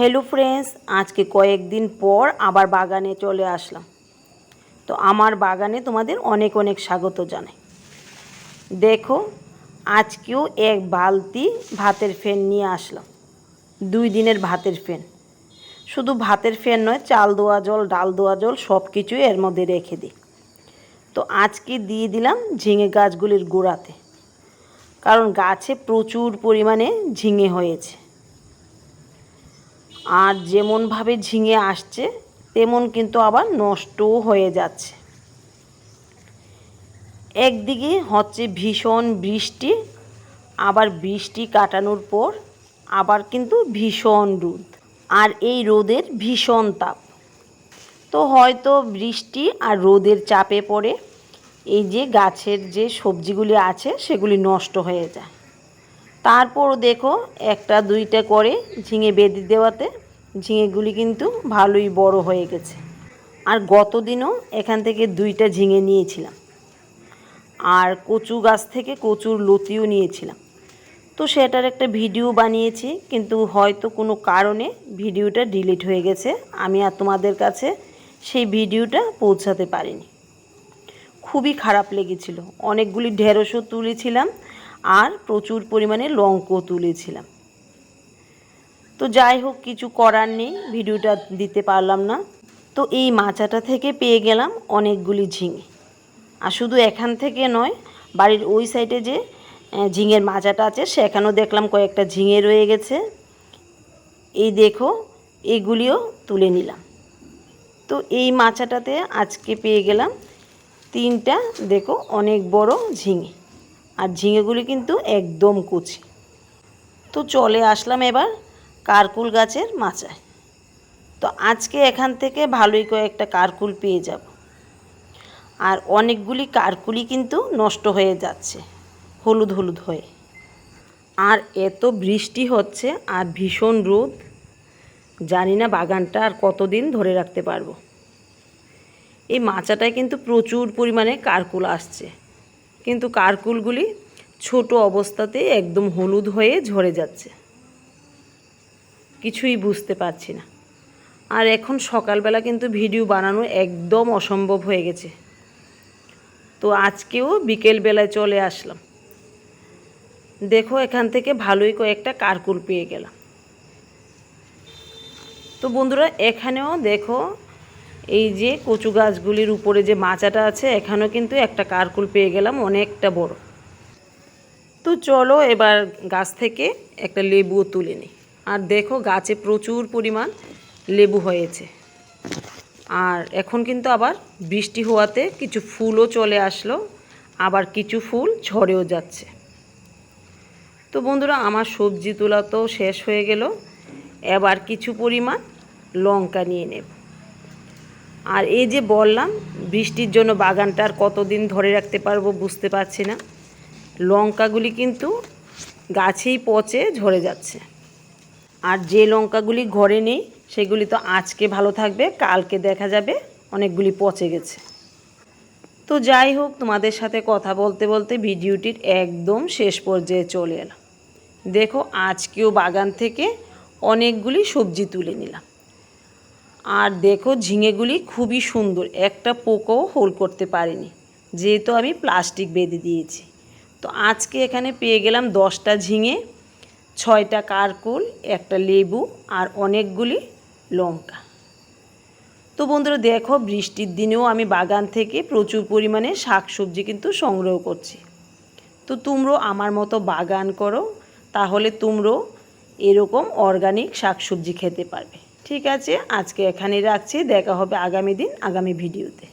Hello friends আজকে কয়েকদিন পর আবার বাগানে চলে আসলাম। তো আমার বাগানে তোমাদের অনেক অনেক স্বাগত জানাই। দেখো, আজকেও এক বালতি ভাতের ফেন নিয়ে আসলাম। দুই দিনের ভাতের ফেন শুধু ভাতের ফেন নয়, চাল দেওয়া জল, ডাল দেওয়া জল সব কিছুই এর মধ্যে রেখে দিই। তো আজকে দিয়ে দিলাম ঝিঙে গাছগুলির গোড়াতে। কারণ গাছে প্রচুর পরিমাণে ঝিঙে হয়েছে। আর যেমনভাবে ঝিঙে আসছে, তেমন কিন্তু আবার নষ্টও হয়ে যাচ্ছে। একদিকে হচ্ছে ভীষণ বৃষ্টি, আবার বৃষ্টি কাটানোর পর আবার কিন্তু ভীষণ রোদ, আর এই রোদের ভীষণ তাপ। তো হয়তো বৃষ্টি আর রোদের চাপে পড়ে এই যে গাছের যে সবজিগুলি আছে, সেগুলি নষ্ট হয়ে যায়। তারপরও দেখো, একটা, দুইটা করে ঝিঙে বেঁধে দেওয়াতে ঝিঙেগুলি কিন্তু ভালোই বড় হয়ে গেছে। আর গত দিনও এখান থেকে দুইটা ঝিঙে নিয়েছিলাম। আর কচু গাছ থেকে কচুর লতিও নিয়েছিলাম। তো সেটার একটা ভিডিও বানিয়েছি, কিন্তু হয়তো কোনো কারণে ভিডিওটা ডিলিট হয়ে গেছে। আমি আর তোমাদের কাছে সেই ভিডিওটা পৌঁছাতে পারিনি। খুবই খারাপ লেগেছিল। অনেকগুলি ঢেঁড়সও তুলেছিলাম। আর প্রচুর পরিমাণে লঙ্কও তুলেছিলাম। তো যাই হোক, কিছু করার নেই, ভিডিওটা দিতে পারলাম না। তো এই মাচাটা থেকে পেয়ে গেলাম অনেকগুলি ঝিঙে। আর শুধু এখান থেকে নয়, বাড়ির ওই সাইডে যে ঝিঙের মাচাটা আছে, সেখানেও দেখলাম কয়েকটা ঝিঙে রয়ে গেছে। এই দেখো, এগুলিও তুলে নিলাম। তো এই মাচাটাতে আজকে পেয়ে গেলাম তিনটা, দেখো, অনেক বড় ঝিঙে। আর ঝিঙেগুলি কিন্তু একদম কুচি। তো চলে আসলাম এবার কারকুল গাছের মাচায়। তো আজকে এখান থেকে ভালোই কয়েকটা কারকুল পেয়ে যাব। আর অনেকগুলি কারকুলি কিন্তু নষ্ট হয়ে যাচ্ছে, হলুদ হলুদ হয়ে। আর এত বৃষ্টি হচ্ছে আর ভীষণ রোদ, জানি না বাগানটা আর কতদিন ধরে রাখতে পারব। এই মাচাটায় কিন্তু প্রচুর পরিমাণে কারকুল আসছে। কিন্তু কারকুলগুলি ছোট অবস্থাতে একদম হলুদ হয়ে ঝরে যাচ্ছে। কিছুই বুঝতে পারছি না। আর এখন সকালবেলা কিন্তু ভিডিও বানানো একদম অসম্ভব হয়ে গেছে। তো আজকেও বিকেলবেলায় চলে আসলাম। দেখো এখান থেকে ভালোই কয়েকটা কারকুল পেয়ে গেলাম। তো বন্ধুরা, এখানেও দেখো এই যে কচু গাছগুলির উপরে যে মাচাটা আছে, এখানেও কিন্তু একটা কারকুল পেয়ে গেলাম, অনেকটা বড়। তো চলো এবার গাছ থেকে একটা লেবুও তুলে নিই। আর দেখো গাছে প্রচুর পরিমাণ লেবু হয়েছে। আর এখন কিন্তু আবার বৃষ্টি হওয়াতে কিছু ফুলও চলে আসলো, আবার কিছু ফুল ঝরেও যাচ্ছে। তো বন্ধুরা, আমার সবজি তোলা তো শেষ হয়ে গেল। এবার কিছু পরিমাণ লঙ্কা নিয়ে নেব। আর এই যে বললাম, বৃষ্টির জন্য বাগানটা আর কতদিন ধরে রাখতে পারব বুঝতে পারছি না। লঙ্কাগুলি কিন্তু গাছেই পচে ঝরে যাচ্ছে। আর যে লঙ্কাগুলি ঘরে নেই, সেগুলি তো আজকে ভালো থাকবে, কালকে দেখা যাবে, অনেকগুলি পচে গেছে। তো যাই হোক, তোমাদের সাথে কথা বলতে বলতে ভিডিওটির একদম শেষ পর্যায়ে চলে এলাম। দেখো, আজকেও বাগান থেকে অনেকগুলি সবজি তুলে নিলাম। আর দেখো ঝিঙেগুলি খুবই সুন্দর। একটা পোকাও হোল করতে পারিনি। যেহেতু আমি প্লাস্টিক বেঁধে দিয়েছি। তো আজকে এখানে পেয়ে গেলাম দশটা ঝিঙে, ছয়টা কারকুল, একটা লেবু আর অনেকগুলি লঙ্কা। তো বন্ধুরা, দেখো বৃষ্টির দিনেও আমি বাগান থেকে প্রচুর পরিমাণে শাক সবজি কিন্তু সংগ্রহ করছি। তো তোমরাও আমার মতো বাগান করো, তাহলে তোমরাও এরকম অর্গানিক শাকসবজি খেতে পারবে। ঠিক আছে আজকে এখানেই রাখছি দেখা হবে আগামী দিন আগামী ভিডিওতে।